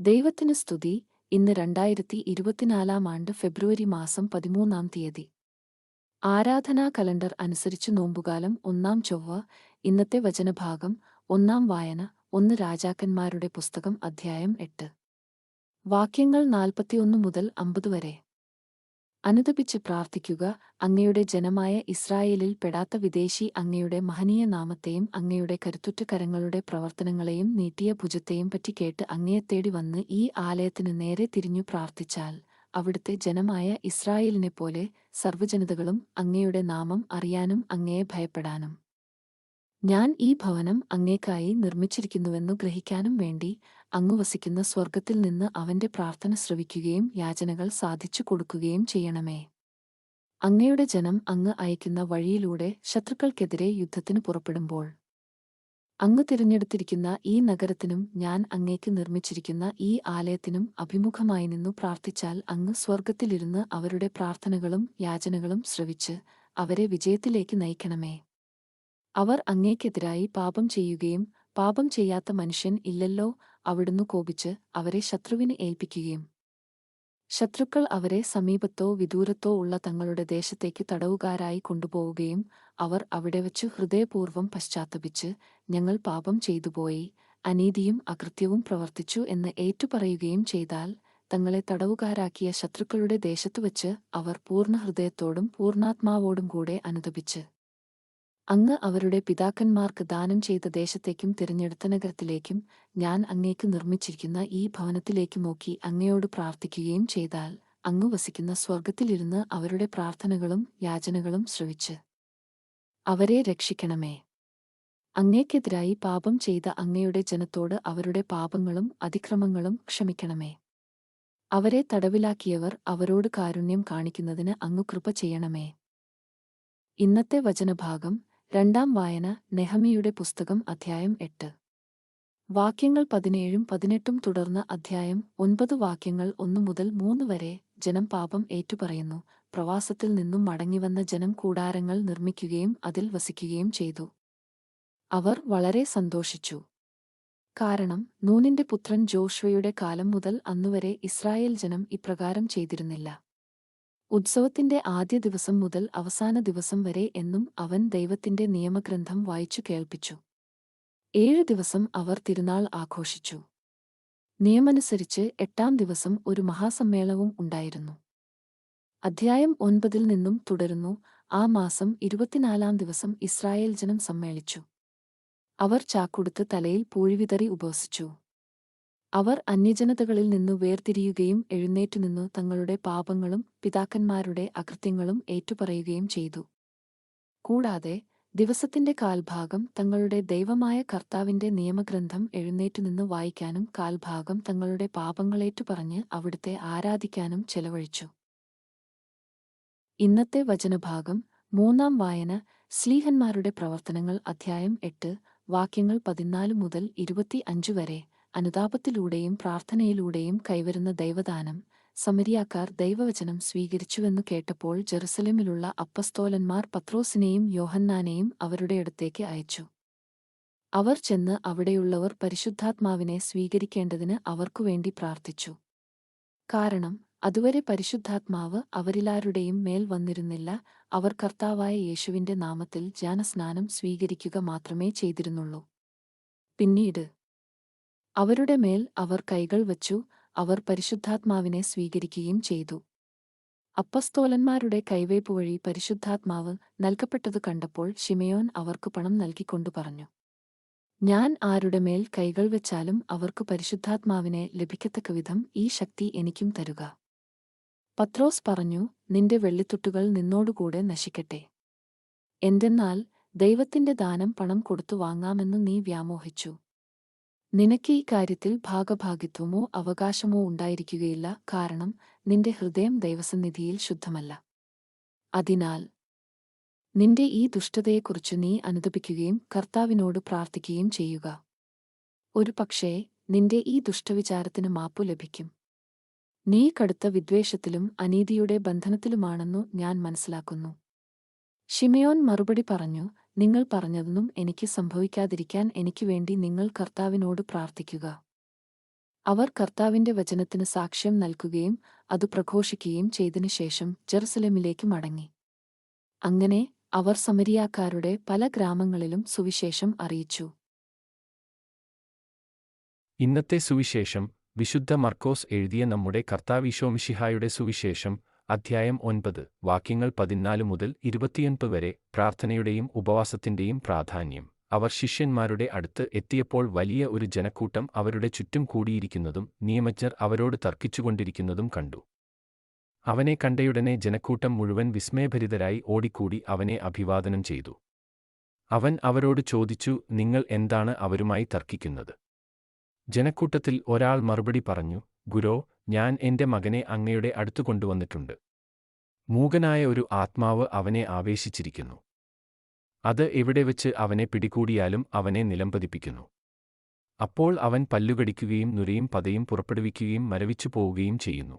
ദൈവത്തിന് സ്തുതി. ഇന്ന് രണ്ടായിരത്തി ഇരുപത്തിനാലാം ആണ്ട് ഫെബ്രുവരി മാസം പതിമൂന്നാം തീയതി. ആരാധനാ കലണ്ടർ അനുസരിച്ച് നോമ്പുകാലം ഒന്നാം ചൊവ്വ ഇന്നത്തെ വചനഭാഗം ഒന്നാം വായന ഒന്ന് രാജാക്കന്മാരുടെ പുസ്തകം അധ്യായം എട്ട്. വാക്യങ്ങൾ നാൽപ്പത്തിയൊന്ന് മുതൽ അമ്പത് വരെ. അനുതപിച്ച് പ്രാർത്ഥിക്കുക. അങ്ങയുടെ ജനമായ ഇസ്രായേലിൽ പെടാത്ത വിദേശി അങ്ങയുടെ മഹനീയ നാമത്തെയും അങ്ങയുടെ കരുത്തുറ്റ കരങ്ങളുടെ പ്രവർത്തനങ്ങളെയും നീട്ടിയ ഭുജത്തെയും പറ്റി കേട്ട് അങ്ങയെ തേടി വന്ന് ഈ ആലയത്തിന് നേരെ തിരിഞ്ഞു പ്രാർത്ഥിച്ചാൽ അവിടുത്തെ ജനമായ ഇസ്രായേലിനെപ്പോലെ സർവജനതകളും അങ്ങയുടെ നാമം അറിയാനും അങ്ങയെ ഭയപ്പെടാനും. ഞാൻ ഈ ഭവനം അങ്ങേക്കായി നിർമ്മിച്ചിരിക്കുന്നുവെന്നു ഗ്രഹിക്കാനും വേണ്ടി അങ്ങു വസിക്കുന്ന സ്വർഗത്തിൽ നിന്ന് അവന്റെ പ്രാർത്ഥന ശ്രവിക്കുകയും യാചനകൾ സാധിച്ചു കൊടുക്കുകയും ചെയ്യണമേ. അങ്ങയുടെ ജനം അങ്ങ് അയക്കുന്ന വഴിയിലൂടെ ശത്രുക്കൾക്കെതിരെ യുദ്ധത്തിന് പുറപ്പെടുമ്പോൾ അങ്ങ് തിരഞ്ഞെടുത്തിരിക്കുന്ന ഈ നഗരത്തിനും ഞാൻ അങ്ങേക്ക് നിർമ്മിച്ചിരിക്കുന്ന ഈ ആലയത്തിനും അഭിമുഖമായി നിന്നു പ്രാർത്ഥിച്ചാൽ അങ്ങ് സ്വർഗത്തിലിരുന്ന് അവരുടെ പ്രാർത്ഥനകളും യാചനകളും ശ്രവിച്ച് അവരെ വിജയത്തിലേക്ക് നയിക്കണമേ. അവർ അങ്ങേക്കെതിരായി പാപം ചെയ്യുകയും പാപം ചെയ്യാത്ത മനുഷ്യൻ ഇല്ലല്ലോ അവിടുന്ന് കോപിച്ച് അവരെ ശത്രുവിന് ഏൽപ്പിക്കുകയും. ശത്രുക്കൾ അവരെ സമീപത്തോ വിദൂരത്തോ ഉള്ള തങ്ങളുടെ ദേശത്തേക്ക് തടവുകാരായി കൊണ്ടുപോവുകയും അവർ അവിടെ വച്ച് ഹൃദയപൂർവം പശ്ചാത്തപിച്ച് ഞങ്ങൾ പാപം ചെയ്തുപോയി അനീതിയും അകൃത്യവും പ്രവർത്തിച്ചു എന്ന് ഏറ്റുപറയുകയും ചെയ്താൽ തങ്ങളെ തടവുകാരാക്കിയ ശത്രുക്കളുടെ ദേശത്തുവച്ച് അവർ പൂർണ ഹൃദയത്തോടും പൂർണാത്മാവോടും കൂടെ അനുതപിച്ച് അങ്ങ് അവരുടെ പിതാക്കന്മാർക്ക് ദാനം ചെയ്ത ദേശത്തേക്കും തിരഞ്ഞെടുത്ത നഗരത്തിലേക്കും ഞാൻ അങ്ങേക്ക് നിർമ്മിച്ചിരിക്കുന്ന ഈ ഭവനത്തിലേക്ക് നോക്കി അങ്ങയോട് പ്രാർത്ഥിക്കുകയും ചെയ്താൽ അങ്ങ് വസിക്കുന്ന സ്വർഗത്തിലിരുന്ന് അവരുടെ പ്രാർത്ഥനകളും യാചനകളും ശ്രവിച്ച് അവരെ രക്ഷിക്കണമേ. അങ്ങേക്കെതിരായി പാപം ചെയ്ത അങ്ങയുടെ ജനത്തോട് അവരുടെ പാപങ്ങളും അതിക്രമങ്ങളും ക്ഷമിക്കണമേ. അവരെ തടവിലാക്കിയവർ അവരോട് കാരുണ്യം കാണിക്കുന്നതിന് അങ്ങ് കൃപ ചെയ്യണമേ. ഇന്നത്തെ വചനഭാഗം രണ്ടാം വായന നെഹമിയുടെ പുസ്തകം അധ്യായം എട്ട്. വാക്യങ്ങൾ പതിനേഴും പതിനെട്ടും തുടർന്ന് അധ്യായം ഒൻപത് വാക്യങ്ങൾ ഒന്നു മുതൽ മൂന്ന് വരെ ജനം പാപം ഏറ്റുപറയുന്നു. പ്രവാസത്തിൽ നിന്നും മടങ്ങിവന്ന ജനം കൂടാരങ്ങൾ നിർമ്മിക്കുകയും അതിൽ വസിക്കുകയും ചെയ്തു. അവർ വളരെ സന്തോഷിച്ചു. കാരണം നൂനിന്റെ പുത്രൻ ജോഷ്വയുടെ കാലം മുതൽ അന്നുവരെ ഇസ്രായേൽ ജനം ഇപ്രകാരം ചെയ്തിരുന്നില്ല. ഉത്സവത്തിന്റെ ആദ്യ ദിവസം മുതൽ അവസാന ദിവസം വരെ എന്നും അവൻ ദൈവത്തിന്റെ നിയമഗ്രന്ഥം വായിച്ചു കേൾപ്പിച്ചു. ഏഴു ദിവസം അവർ തിരുനാൾ ആഘോഷിച്ചു. നിയമനുസരിച്ച് എട്ടാം ദിവസം ഒരു മഹാസമ്മേളനവും ഉണ്ടായിരുന്നു. അധ്യായം ഒൻപതിൽ നിന്നും തുടരുന്നു ആ മാസം ഇരുപത്തിനാലാം ദിവസം ഇസ്രായേൽ ജനം സമ്മേളിച്ചു. അവർ ചാക്കുടുത്ത് തലയിൽ പൂഴിവിതറി ഉപവസിച്ചു. അവർ അന്യജനതകളിൽ നിന്നു വേർതിരിയുകയും എഴുന്നേറ്റുനിന്നു തങ്ങളുടെ പാപങ്ങളും പിതാക്കന്മാരുടെ അകൃത്യങ്ങളും ഏറ്റുപറയുകയും ചെയ്തു. കൂടാതെ ദിവസത്തിന്റെ കാൽഭാഗം തങ്ങളുടെ ദൈവമായ കർത്താവിന്റെ നിയമഗ്രന്ഥം എഴുന്നേറ്റുനിന്ന് വായിക്കാനും കാൽഭാഗം തങ്ങളുടെ പാപങ്ങളേറ്റുപറഞ്ഞ് അവിടുത്തെ ആരാധിക്കാനും ചെലവഴിച്ചു. ഇന്നത്തെ വചനഭാഗം മൂന്നാം വായന സ്ലീഹന്മാരുടെ പ്രവർത്തനങ്ങൾ അധ്യായം എട്ട് വാക്യങ്ങൾ പതിനാല് മുതൽ ഇരുപത്തി അഞ്ച് വരെ അനുതാപത്തിലൂടെയും പ്രാർത്ഥനയിലൂടെയും കൈവരുന്ന ദൈവദാനം സമരിയാക്കാർ ദൈവവചനം സ്വീകരിച്ചുവെന്നു കേട്ടപ്പോൾ ജെറുസലേമിലുള്ള അപ്പസ്തോലന്മാർ പത്രോസിനെയും യോഹന്നാനെയും അവരുടെ അടുത്തേക്ക് അയച്ചു. അവർ ചെന്ന് അവിടെയുള്ളവർ പരിശുദ്ധാത്മാവിനെ സ്വീകരിക്കേണ്ടതിന് അവർക്കുവേണ്ടി പ്രാർത്ഥിച്ചു. കാരണം അതുവരെ പരിശുദ്ധാത്മാവ് അവരിലാരുടെയും മേൽ വന്നിരുന്നില്ല അവർ കർത്താവായ യേശുവിന്റെ നാമത്തിൽ ജാനസ്നാനം സ്വീകരിക്കുക മാത്രമേ ചെയ്തിരുന്നുള്ളൂ. പിന്നീട് അവരുടെ മേൽ അവർ കൈകൾ വച്ചു അവർ പരിശുദ്ധാത്മാവിനെ സ്വീകരിക്കുകയും ചെയ്തു. അപ്പസ്തോലന്മാരുടെ കൈവേപ്പ് വഴി പരിശുദ്ധാത്മാവ് നൽകപ്പെട്ടത് കണ്ടപ്പോൾ ഷിമയോൻ അവർക്ക് പണം നൽകിക്കൊണ്ടു പറഞ്ഞു ഞാൻ ആരുടെ മേൽ കൈകൾ വെച്ചാലും അവർക്ക് പരിശുദ്ധാത്മാവിനെ ലഭിക്കത്തക്കവിധം ഈ ശക്തി എനിക്കും തരുക. പത്രോസ് പറഞ്ഞു നിന്റെ വെള്ളിത്തുട്ടുകൾ നിന്നോടുകൂടെ നശിക്കട്ടെ. എന്തെന്നാൽ ദൈവത്തിന്റെ ദാനം പണം കൊടുത്തു വാങ്ങാമെന്ന് നീ വ്യാമോഹിച്ചു. നിനക്ക് ഈ കാര്യത്തിൽ ഭാഗഭാഗിത്വമോ അവകാശമോ ഉണ്ടായിരിക്കുകയില്ല. കാരണം നിന്റെ ഹൃദയം ദൈവസന്നിധിയിൽ ശുദ്ധമല്ല. അതിനാൽ നിന്റെ ഈ ദുഷ്ടതയെക്കുറിച്ച് നീ അനുദപിക്കുകയും കർത്താവിനോട് പ്രാർത്ഥിക്കുകയും ചെയ്യുക. ഒരു പക്ഷേ നിന്റെ ഈ ദുഷ്ടവിചാരത്തിന് മാപ്പു ലഭിക്കും. നീ കടുത്ത വിദ്വേഷത്തിലും അനീതിയുടെ ബന്ധനത്തിലുമാണെന്നു ഞാൻ മനസ്സിലാക്കുന്നു. ഷിമയോൻ മറുപടി പറഞ്ഞു നിങ്ങൾ പറഞ്ഞതൊന്നും എനിക്ക് സംഭവിക്കാതിരിക്കാൻ എനിക്ക് വേണ്ടി നിങ്ങൾ കർത്താവിനോട് പ്രാർത്ഥിക്കുക. അവർ കർത്താവിന്റെ വചനത്തിന് സാക്ഷ്യം നൽകുകയും അത് പ്രഘോഷിക്കുകയും ചെയ്തതിനു ശേഷം ജെറുസലമിലേക്ക് മടങ്ങി. അങ്ങനെ അവർ സമരിയാക്കാരുടെ പല ഗ്രാമങ്ങളിലും സുവിശേഷം അറിയിച്ചു. ഇന്നത്തെ സുവിശേഷം വിശുദ്ധ മർക്കോസ് എഴുതിയ നമ്മുടെ കർത്താവിശോമിഷിഹായുടെ സുവിശേഷം അധ്യായം ഒൻപത്. വാക്യങ്ങൾ പതിനാല് മുതൽ ഇരുപത്തിയൊൻപത് വരെ പ്രാർത്ഥനയുടെയും ഉപവാസത്തിന്റെയും പ്രാധാന്യം. അവർ ശിഷ്യന്മാരുടെ അടുത്ത് എത്തിയപ്പോൾ വലിയ ഒരു ജനക്കൂട്ടം അവരുടെ ചുറ്റും കൂടിയിരിക്കുന്നതും നിയമജ്ഞർ അവരോട് തർക്കിച്ചുകൊണ്ടിരിക്കുന്നതും കണ്ടു. അവനെ കണ്ടയുടനെ ജനക്കൂട്ടം മുഴുവൻ വിസ്മയഭരിതരായി ഓടിക്കൂടി അവനെ അഭിവാദനം ചെയ്തു. അവൻ അവരോട് ചോദിച്ചു നിങ്ങൾ എന്താണ് അവരുമായി തർക്കിക്കുന്നത്? ജനക്കൂട്ടത്തിൽ ഒരാൾ മറുപടി പറഞ്ഞു ഗുരോ ഞാൻ എന്റെ മകനെ അങ്ങയുടെ അടുത്തു കൊണ്ടുവന്നിട്ടുണ്ട്. മൂകനായ ഒരു ആത്മാവ് അവനെ ആവേശിച്ചിരിക്കുന്നു. അത് എവിടെ വെച്ച് അവനെ പിടികൂടിയാലും അവനെ നിലംപതിപ്പിക്കുന്നു. അപ്പോൾ അവൻ പല്ലുകടിക്കുകയും നുരയും പതയും പുറപ്പെടുവിക്കുകയും മരവിച്ചു പോവുകയും ചെയ്യുന്നു.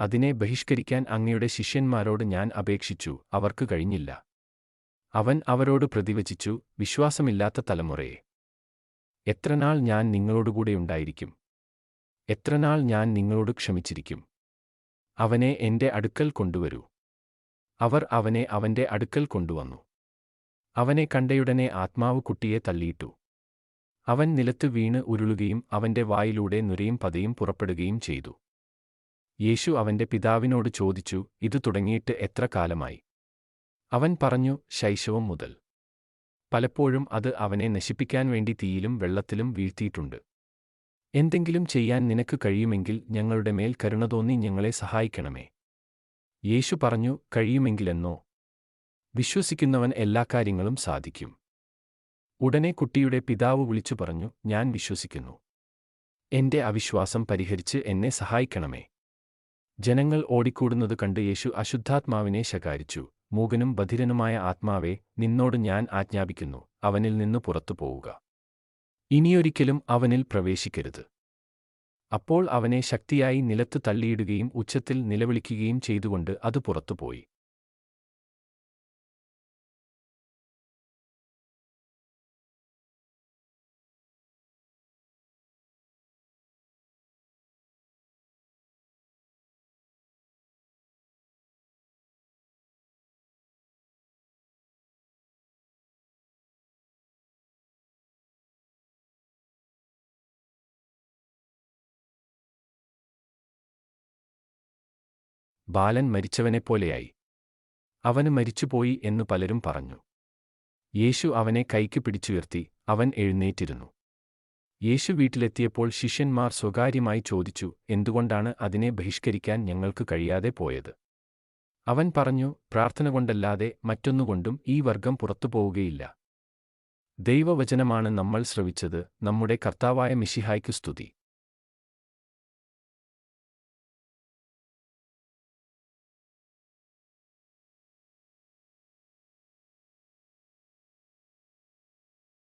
അതിനെ ബഹിഷ്കരിക്കാൻ അങ്ങയുടെ ശിഷ്യന്മാരോട് ഞാൻ അപേക്ഷിച്ചു അവർക്ക് കഴിഞ്ഞില്ല. അവൻ അവരോട് പ്രതിവചിച്ചു വിശ്വാസമില്ലാത്ത തലമുറയെ. എത്രനാൾ ഞാൻ നിങ്ങളോടുകൂടെ ഉണ്ടായിരിക്കും? എത്രനാൾ ഞാൻ നിങ്ങളോട് ക്ഷമിച്ചിരിക്കും? അവനെ എന്റെ അടുക്കൽ കൊണ്ടുവരൂ. അവർ അവനെ അവന്റെ അടുക്കൽ കൊണ്ടുവന്നു. അവനെ കണ്ടയുടനെ ആത്മാവ് കുട്ടിയെ തള്ളിയിട്ടു. അവൻ നിലത്ത് വീണ് ഉരുളുകയും അവന്റെ വായിലൂടെ നുരയും പതയും പുറപ്പെടുകയും ചെയ്തു. യേശു അവന്റെ പിതാവിനോട് ചോദിച്ചു ഇത് തുടങ്ങിയിട്ട് എത്ര കാലമായി? അവൻ പറഞ്ഞു ശൈശവം മുതൽ. പലപ്പോഴും അത് അവനെ നശിപ്പിക്കാൻ വേണ്ടി തീയിലും വെള്ളത്തിലും വീഴ്ത്തിയിട്ടുണ്ട്. എന്തെങ്കിലും ചെയ്യാൻ നിനക്ക് കഴിയുമെങ്കിൽ ഞങ്ങളുടെ മേൽ കരുണ തോന്നി ഞങ്ങളെ സഹായിക്കണമേ. യേശു പറഞ്ഞു കഴിയുമെങ്കിലെന്നോ? വിശ്വസിക്കുന്നവൻ എല്ലാ കാര്യങ്ങളും സാധിക്കും. ഉടനെ കുട്ടിയുടെ പിതാവ് വിളിച്ചു പറഞ്ഞു ഞാൻ വിശ്വസിക്കുന്നു. എന്റെ അവിശ്വാസം പരിഹരിച്ച് എന്നെ സഹായിക്കണമേ. ജനങ്ങൾ ഓടിക്കൂടുന്നത് കണ്ട് യേശു അശുദ്ധാത്മാവിനെ ശകാരിച്ചു മൂകനും ബധിരനുമായ ആത്മാവെ നിന്നോട് ഞാൻ ആജ്ഞാപിക്കുന്നു അവനിൽ നിന്ന് പുറത്തു പോവുക ഇനിയൊരിക്കലും അവനിൽ പ്രവേശിക്കരുത്. അപ്പോൾ അവനെ ശക്തിയായി നിലത്ത് തള്ളിയിടുകയും ഉച്ചത്തിൽ നിലവിളിക്കുകയും ചെയ്തുകൊണ്ട് അത് പുറത്തുപോയി. ബാലൻ മരിച്ചവനെപ്പോലെയായി. അവന് മരിച്ചുപോയി എന്നു പലരും പറഞ്ഞു. യേശു അവനെ കൈക്ക് പിടിച്ചുയർത്തി അവൻ എഴുന്നേറ്റിരുന്നു. യേശു വീട്ടിലെത്തിയപ്പോൾ ശിഷ്യന്മാർ സ്വകാര്യമായി ചോദിച്ചു എന്തുകൊണ്ടാണ് അതിനെ ബഹിഷ്കരിക്കാൻ ഞങ്ങൾക്ക് കഴിയാതെ പോയത്? അവൻ പറഞ്ഞു പ്രാർത്ഥന കൊണ്ടല്ലാതെ മറ്റൊന്നുകൊണ്ടും ഈ വർഗം പുറത്തുപോവുകയില്ല ദൈവവചനമാണ് നമ്മൾ ശ്രവിച്ചത് നമ്മുടെ കർത്താവായ മിഷിഹായ്ക്കു സ്തുതി.